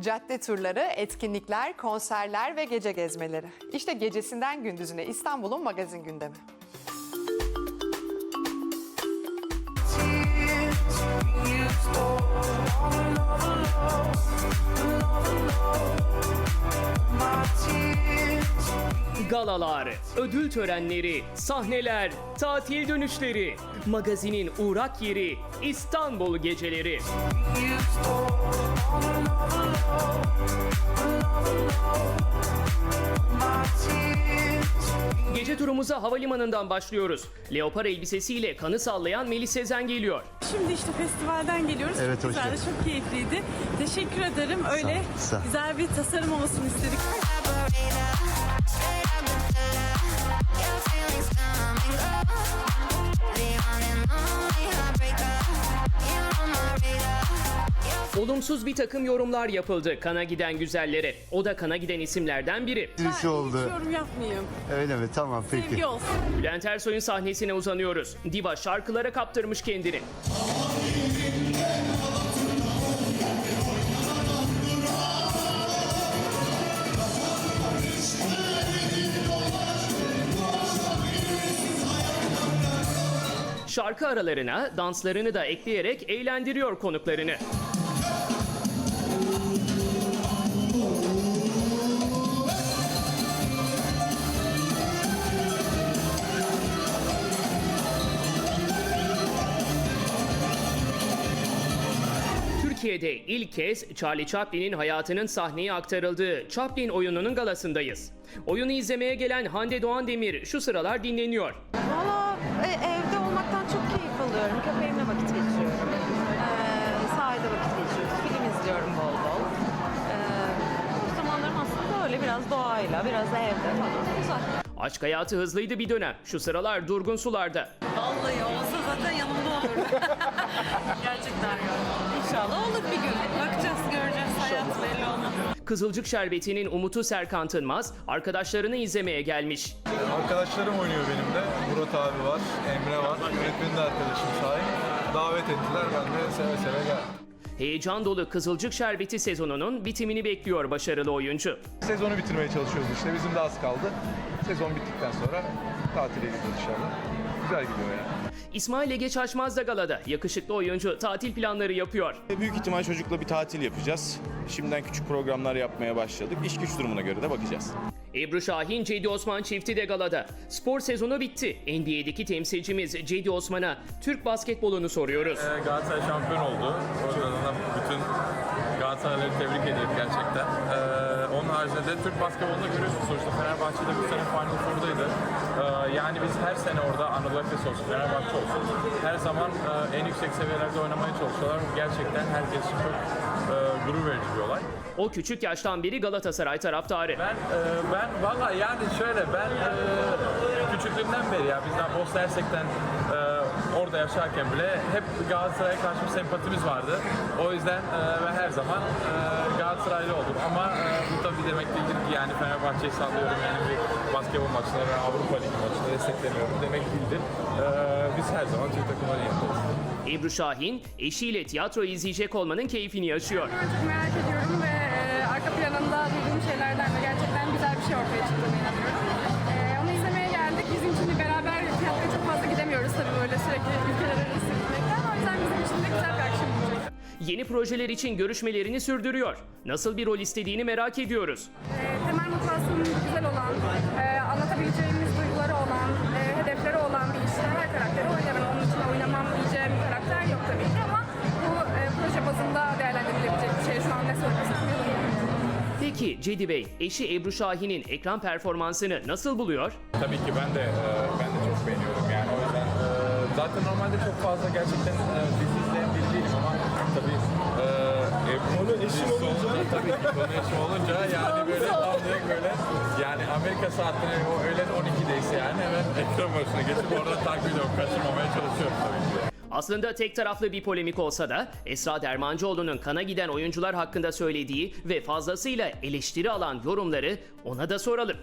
Cadde turları, etkinlikler, konserler ve gece gezmeleri. İşte gecesinden gündüzüne İstanbul'un magazin gündemi. Galalar, ödül törenleri, sahneler, tatil dönüşleri, magazinin uğrak yeri İstanbul geceleri. Gece turumuza havalimanından başlıyoruz. Leopar elbisesiyle kanı sallayan Melis Sezen geliyor. Şimdi işte festivalden geliyoruz. Evet, çok güzeldi, çok keyifliydi. Teşekkür ederim. Öyle sağ ol. güzel bir tasarım olmasını istedik. Olumsuz bir takım yorumlar yapıldı kana giden güzellere. O da kana giden isimlerden biri. Birisi Hiç oldu. yorum yapmayayım. Öyle mi? Tamam peki. Sevgi olsun. Bülent Ersoy'un sahnesine uzanıyoruz. Diva şarkılara kaptırmış kendini. Şarkı aralarına danslarını da ekleyerek eğlendiriyor konuklarını. Türkiye'de ilk kez Charlie Chaplin'in hayatının sahneye aktarıldığı Chaplin oyununun galasındayız. Oyunu izlemeye gelen Hande Doğan Demir şu sıralar dinleniyor. Valla e, çok keyif alıyorum. Köpeğimle vakit geçiriyorum. Ee, sahilde vakit geçiriyoruz. Film izliyorum bol bol. Ee, bu zamanlarım aslında öyle biraz doğayla, biraz evde falan. Güzel. Aşk hayatı hızlıydı bir dönem. Şu sıralar durgun sularda. Vallahi olsa zaten yanımda olurdu. Gerçekten İnşallah olur bir gün. Bakacağız, Kızılcık Şerbeti'nin Umut'u Serkan Tınmaz arkadaşlarını izlemeye gelmiş. Arkadaşlarım oynuyor benim de. Murat abi var, Emre var. Yönetmenin de arkadaşım Şahin. Davet ettiler, ben de seve seve geldim. Heyecan dolu Kızılcık Şerbeti sezonunun bitimini bekliyor başarılı oyuncu. Sezonu bitirmeye çalışıyoruz işte. Bizim de az kaldı. Sezon bittikten sonra tatile gidiyoruz inşallah. Güzel gidiyor yani. İsmail Ege Çaşmaz da galada. Yakışıklı oyuncu tatil planları yapıyor. Büyük ihtimal çocukla bir tatil yapacağız. Şimdiden küçük programlar yapmaya başladık. İş güç durumuna göre de bakacağız. Ebru Şahin, Cedi Osman çifti de galada. Spor sezonu bitti. NBA'deki temsilcimiz Cedi Osman'a Türk basketbolunu soruyoruz. Ee, Galatasaray şampiyon oldu. Oradan da bütün Galatasarayları tebrik ediyorum gerçekten. Ee, onun haricinde de Türk basketbolunda görüyorsunuz sonuçta Fenerbahçe'de bu sene Final Four'daydı. Yani biz her sene orada Anadolu Efes olsun, Fenerbahçe olsun her zaman e, en yüksek seviyelerde oynamaya çalışıyorlar. Gerçekten herkes çok e, gurur verici bir olay. O küçük yaştan beri Galatasaray taraftarı. Ben e, ben valla yani şöyle ben e, küçüklüğümden beri ya bizden Bosna Hersek'ten e, orada yaşarken bile hep Galatasaray'a karşı bir sempatimiz vardı. O yüzden e, ve her zaman e, Galatasaraylı oldum ama e, bu tabii demek değildir ki yani Fenerbahçe'yi sallıyorum yani bir basketbol maçına ve Avrupa Ligi maçına desteklemiyorum demek değildir. E, biz her zaman Türk takımları yanındayız. Ebru Şahin, eşiyle tiyatro izleyecek olmanın keyfini yaşıyor. Ben çok merak ediyorum böyle sürekli ülkeler arası gitmekten. O yüzden bizim için de güzel bir akşam olacak. Yeni projeler için görüşmelerini sürdürüyor. Nasıl bir rol istediğini merak ediyoruz. E, temel motivasyonun güzel olan, e, anlatabileceğimiz duyguları olan, e, hedefleri olan bir işte her karakteri oynarım. Onun için oynamam diyeceğim bir karakter yok tabii ki ama bu e, proje bazında değerlendirilebilecek bir şey. Şu an ne söylesem bilmiyorum. Peki Cedi Bey, eşi Ebru Şahin'in ekran performansını nasıl buluyor? Tabii ki ben de e, ben de çok beğeniyorum zaten normalde çok fazla gerçekten e, dizi izleyen biri değilim ama tabii e, Ebru'nun eşim olunca tabii ki konu eşim olunca yani böyle tam direkt böyle yani Amerika saatleri o öğlen 12'deyse yani hemen ekran başına geçip orada takip ediyorum kaçırmamaya çalışıyorum tabii ki. Aslında tek taraflı bir polemik olsa da Esra Dermancıoğlu'nun kana giden oyuncular hakkında söylediği ve fazlasıyla eleştiri alan yorumları ona da soralım.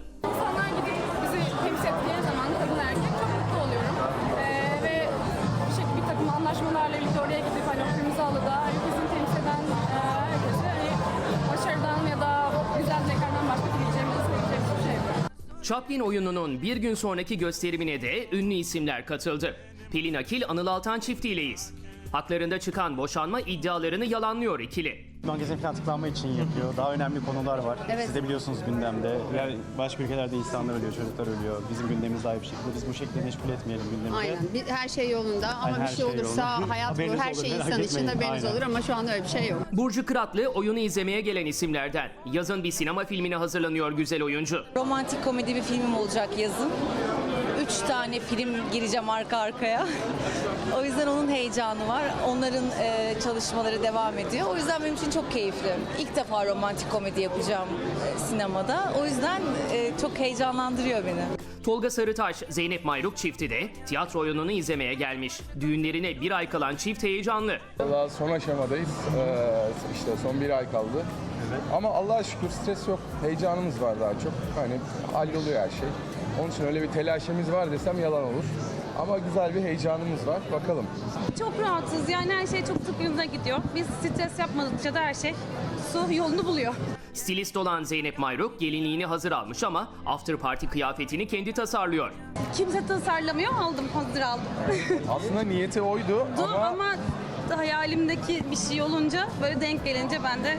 Chaplin oyununun bir gün sonraki gösterimine de ünlü isimler katıldı. Pelin Akil, Anıl Altan çiftiyleyiz. Haklarında çıkan boşanma iddialarını yalanlıyor ikili. Magazin falan tıklanma için yapıyor. Daha önemli konular var. Siz de biliyorsunuz gündemde. Yani başka ülkelerde insanlar ölüyor, çocuklar ölüyor. Bizim gündemimiz daha iyi bir şekilde. Biz bu şekilde meşgul etmeyelim gündemi. Aynen. Bir- Her şey yolunda ama Aynen, bir her şey şey olursa yolunda. hayat Haberiniz olur. Her olur, şey merak insan için etmeyin. haberiniz Aynen. olur ama şu anda öyle bir şey yok. Burcu Kıratlı oyunu izlemeye gelen isimlerden. Yazın bir sinema filmine hazırlanıyor güzel oyuncu. Romantik komedi bir filmim olacak yazın. Üç tane film gireceğim arka arkaya. O yüzden onun heyecanı var. Onların e, çalışmaları devam ediyor. O yüzden benim için çok keyifli. İlk defa romantik komedi yapacağım e, sinemada. O yüzden e, çok heyecanlandırıyor beni. Tolga Sarıtaş, Zeynep Mayruk çifti de tiyatro oyununu izlemeye gelmiş. Düğünlerine bir ay kalan çift heyecanlı. Daha son aşamadayız. Ee, işte son bir ay kaldı. Ama Allah'a şükür stres yok. Heyecanımız var daha çok. Hani halloluyor her şey. Onun için öyle bir telaşemiz var desem yalan olur. Ama güzel bir heyecanımız var. Bakalım. Çok rahatız yani her şey çok tıkırında gidiyor. Biz stres yapmadıkça da her şey su yolunu buluyor. Stilist olan Zeynep Mayruk gelinliğini hazır almış ama after party kıyafetini kendi tasarlıyor. Kimse tasarlamıyor aldım hazır aldım. Aslında niyeti oydu ama... ama ama hayalimdeki bir şey olunca böyle denk gelince ben de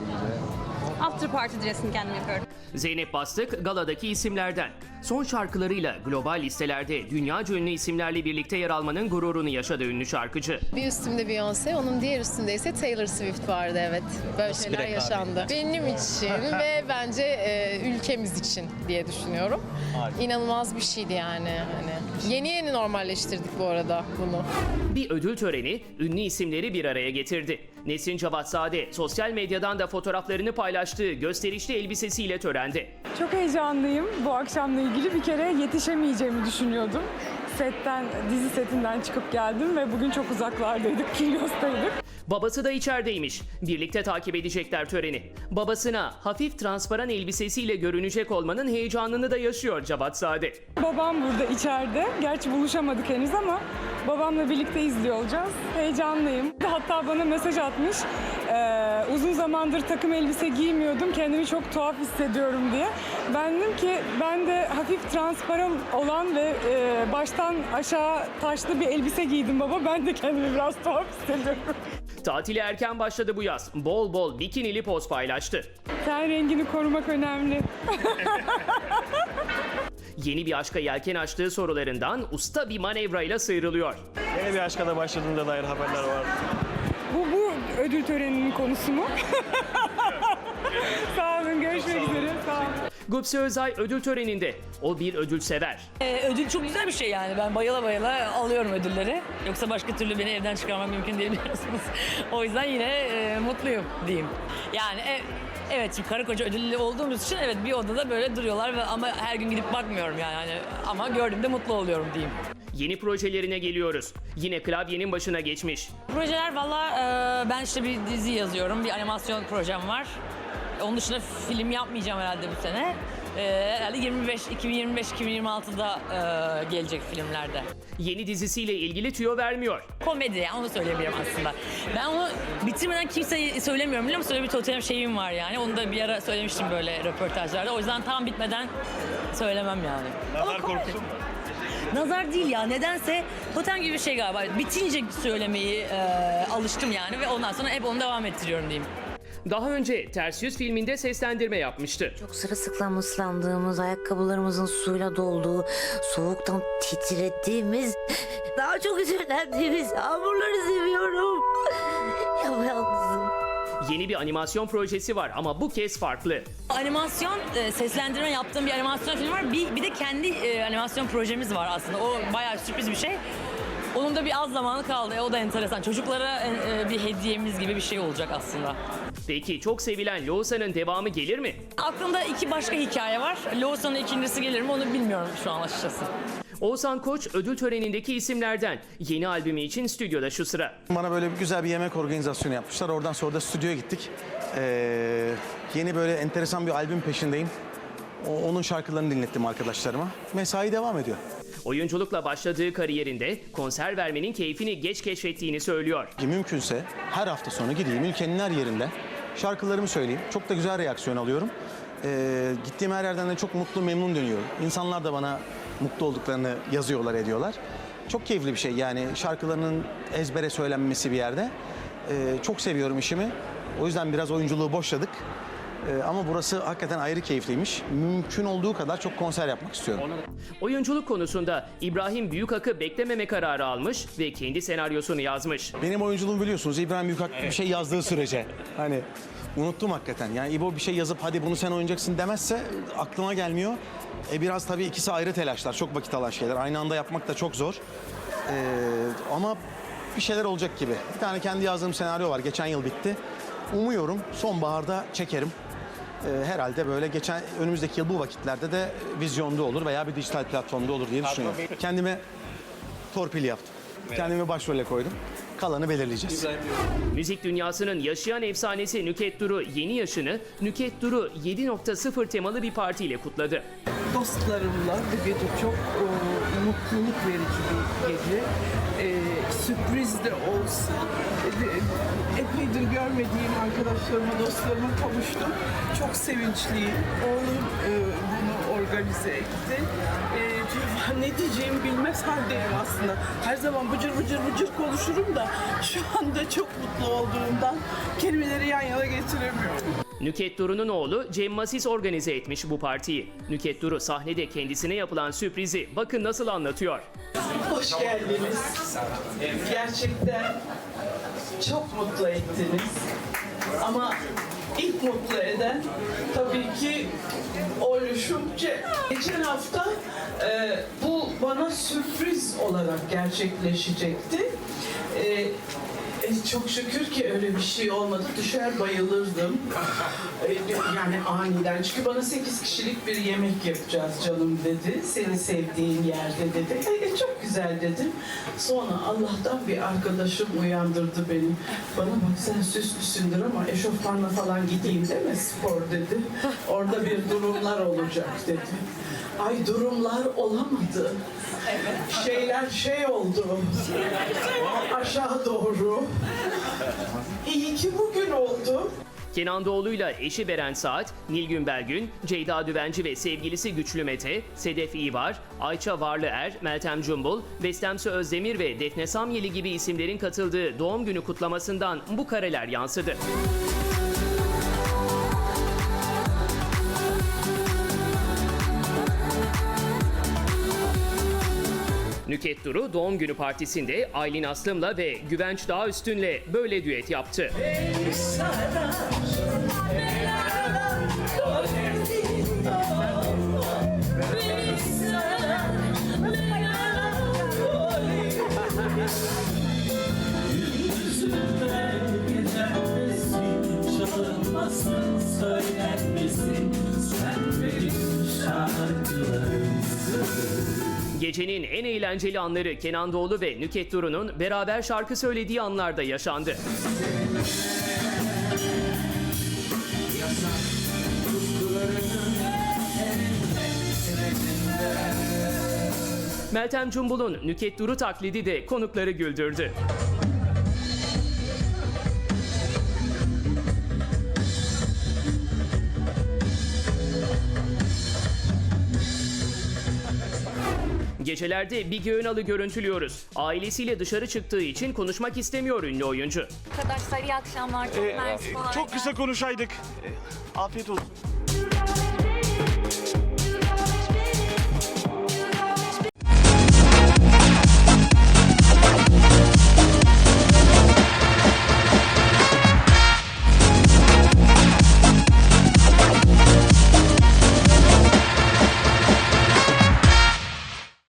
after party dressini kendim yapıyorum. Zeynep Bastık galadaki isimlerden. Son şarkılarıyla global listelerde dünya ünlü isimlerle birlikte yer almanın gururunu yaşadı ünlü şarkıcı. Bir üstümde Beyoncé, onun diğer üstünde ise Taylor Swift vardı evet. Böyle şeyler yaşandı. Benim için ve bence e, ülkemiz için diye düşünüyorum. İnanılmaz bir şeydi yani. Hani yeni yeni normalleştirdik bu arada bunu. Bir ödül töreni ünlü isimleri bir araya getirdi. Nesrin Cavatzade sosyal medyadan da fotoğraflarını paylaştığı gösterişli elbisesiyle törende. Çok heyecanlıyım bu akşamla ilgili. Bir kere yetişemeyeceğimi düşünüyordum. Setten, dizi setinden çıkıp geldim ve bugün çok uzaklardaydık, Kilyos'taydık. Babası da içerideymiş. Birlikte takip edecekler töreni. Babasına hafif transparan elbisesiyle görünecek olmanın heyecanını da yaşıyor Cavatzade. Babam burada içeride. Gerçi buluşamadık henüz ama babamla birlikte izliyor olacağız. Heyecanlıyım. Hatta bana mesaj atmış. Ee, uzun zamandır takım elbise giymiyordum. Kendimi çok tuhaf hissediyorum diye. Ben dedim ki ben de hafif transparan olan ve e, baştan aşağı taşlı bir elbise giydim baba. Ben de kendimi biraz tuhaf hissediyorum. Tatili erken başladı bu yaz. Bol bol bikinili poz paylaştı. Ten rengini korumak önemli. Yeni bir aşka yelken açtığı sorularından usta bir manevrayla sıyrılıyor. Yeni bir aşka da başladığında dair haberler var. Bu, bu ödül töreninin konusu mu? Sağ olun, görüşmek üzere. Sağ olun. Gupse Özay ödül töreninde. O bir ödül sever. ödül çok güzel bir şey yani. Ben bayıla bayıla alıyorum ödülleri. Yoksa başka türlü beni evden çıkarmak mümkün değil biliyorsunuz. o yüzden yine e, mutluyum diyeyim. Yani e, evet şimdi karı koca ödüllü olduğumuz için evet bir odada böyle duruyorlar ve ama her gün gidip bakmıyorum yani. Hani, ama gördüğümde mutlu oluyorum diyeyim. Yeni projelerine geliyoruz. Yine klavyenin başına geçmiş. Projeler valla e, ben işte bir dizi yazıyorum. Bir animasyon projem var. Onun dışında film yapmayacağım herhalde bu sene. E, herhalde 25 2025 2026'da e, gelecek filmlerde. Yeni dizisiyle ilgili tüyo vermiyor. Komedi yani onu söyleyebilirim aslında. Ben onu bitirmeden kimseye söylemiyorum biliyor musun? Öyle bir totem şeyim var yani. Onu da bir ara söylemiştim böyle röportajlarda. O yüzden tam bitmeden söylemem yani. Nazar korkusu mu? Nazar değil ya nedense totem gibi bir şey galiba. Bitince söylemeyi e, alıştım yani ve ondan sonra hep onu devam ettiriyorum diyeyim. Daha önce Ters Yüz filminde seslendirme yapmıştı. Çok sırılsıklam ıslandığımız, ayakkabılarımızın suyla dolduğu, soğuktan titrediğimiz, daha çok üzülendiğimiz yağmurları seviyorum. Yapayalnızım. Yeni bir animasyon projesi var ama bu kez farklı. Animasyon e, seslendirme yaptığım bir animasyon film var. Bir, bir de kendi e, animasyon projemiz var aslında. O bayağı sürpriz bir şey. Onun da bir az zamanı kaldı. E, o da enteresan. Çocuklara e, e, bir hediyemiz gibi bir şey olacak aslında. Peki çok sevilen Loğusa'nın devamı gelir mi? Aklımda iki başka hikaye var. Lawson'un ikincisi gelir mi onu bilmiyorum şu an açıkçası. Oğuzhan Koç ödül törenindeki isimlerden. Yeni albümü için stüdyoda şu sıra. Bana böyle bir güzel bir yemek organizasyonu yapmışlar. Oradan sonra da stüdyoya gittik. Ee, yeni böyle enteresan bir albüm peşindeyim. O- onun şarkılarını dinlettim arkadaşlarıma. Mesai devam ediyor. Oyunculukla başladığı kariyerinde konser vermenin keyfini geç keşfettiğini söylüyor. Mümkünse her hafta sonu gideyim ülkenin her yerinde şarkılarımı söyleyeyim. Çok da güzel reaksiyon alıyorum. Ee, gittiğim her yerden de çok mutlu, memnun dönüyorum. İnsanlar da bana mutlu olduklarını yazıyorlar, ediyorlar. Çok keyifli bir şey yani şarkılarının ezbere söylenmesi bir yerde. Ee, çok seviyorum işimi. O yüzden biraz oyunculuğu boşladık. Ee, ama burası hakikaten ayrı keyifliymiş. Mümkün olduğu kadar çok konser yapmak istiyorum. Oyunculuk konusunda İbrahim Büyükak'ı beklememe kararı almış ve kendi senaryosunu yazmış. Benim oyunculuğumu biliyorsunuz İbrahim Büyükak bir şey yazdığı sürece. Hani unuttum hakikaten. Yani İbo bir şey yazıp hadi bunu sen oynayacaksın demezse aklıma gelmiyor. E biraz tabii ikisi ayrı telaşlar. Çok vakit alan şeyler. Aynı anda yapmak da çok zor. Ee, ama bir şeyler olacak gibi. Bir tane kendi yazdığım senaryo var. Geçen yıl bitti. Umuyorum sonbaharda çekerim. Ee, herhalde böyle geçen önümüzdeki yıl bu vakitlerde de vizyonda olur veya bir dijital platformda olur diye düşünüyorum. Kendime torpil yaptım. Kendimi başrole koydum. Kalanı belirleyeceğiz. Müzik dünyasının yaşayan efsanesi Nüket Duru yeni yaşını Nüket Duru 7.0 temalı bir partiyle kutladı. dostlarımla bu gece çok e, mutluluk verici bir gece. E, sürpriz de olsa e, epeydir görmediğim arkadaşlarıma, dostlarıma kavuştum. Çok sevinçliyim. Oğlum e, bunu organize etti. E, ne diyeceğimi bilmez haldeyim aslında. Her zaman bıcır bıcır bıcır konuşurum da şu anda çok mutlu olduğumdan kelimeleri yan yana getiremiyorum. Nüket Duru'nun oğlu Cem Masis organize etmiş bu partiyi. Nüket Duru sahnede kendisine yapılan sürprizi bakın nasıl anlatıyor. Hoş geldiniz. Gerçekten çok mutlu ettiniz. Ama ilk mutlu eden tabii ki oluşum. Geçen hafta e, bu bana sürpriz olarak gerçekleşecekti. E, e, çok şükür ki öyle bir şey olmadı. Düşer bayılırdım. E, yani aniden. Çünkü bana 8 kişilik bir yemek yapacağız canım dedi. Seni sevdiğin yerde dedi. E, çok güzel dedim. Sonra Allah'tan bir arkadaşım uyandırdı beni. Bana bak sen süslüsündür ama eşofmanla falan gideyim deme spor dedi. Orada bir durumlar olacak dedi. Ay durumlar olamadı. Şeyler şey oldu. Aşağı doğru. İyi ki bugün oldu. Kenan Doğulu'yla eşi Beren Saat, Nilgün Belgün, Ceyda Düvenci ve sevgilisi Güçlü Mete, Sedef İvar, Ayça Varlıer, Meltem Cumbul, Bestemsi Özdemir ve Defne Samyeli gibi isimlerin katıldığı doğum günü kutlamasından bu kareler yansıdı. Nüket Duru doğum günü partisinde Aylin Aslım'la ve Güvenç Dağüstün'le böyle düet yaptı. Gecenin en eğlenceli anları Kenan Doğulu ve Nüket Duru'nun beraber şarkı söylediği anlarda yaşandı. Meltem Cumbul'un Nüket Duru taklidi de konukları güldürdü. Gecelerde Bigi Önal'ı görüntülüyoruz. Ailesiyle dışarı çıktığı için konuşmak istemiyor ünlü oyuncu. Arkadaşlar iyi akşamlar. Çok mersi. Çok kısa konuşaydık. Afiyet olsun.